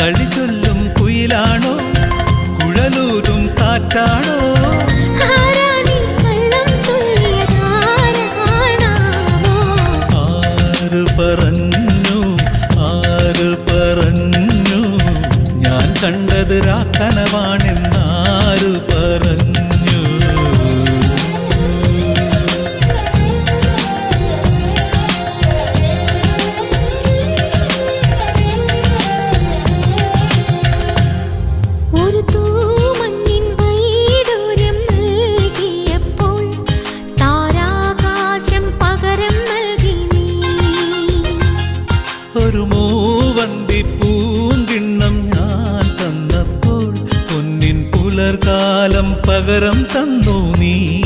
കളി ചൊല്ലും കുയിലാണോ? കുഴലൂതും കാറ്റാണോ? ആര് പറഞ്ഞു? ആര് പറഞ്ഞു? ഞാൻ കണ്ടത് രാക്കനവാണെന്നാരു പറഞ്ഞു? ഒരു മൂവന്തി പൂങ്കിണ്ണം ഞാൻ തന്നപ്പോൾ പൊന്നിൻ പുലർകാലം പകരം തന്നു നീ.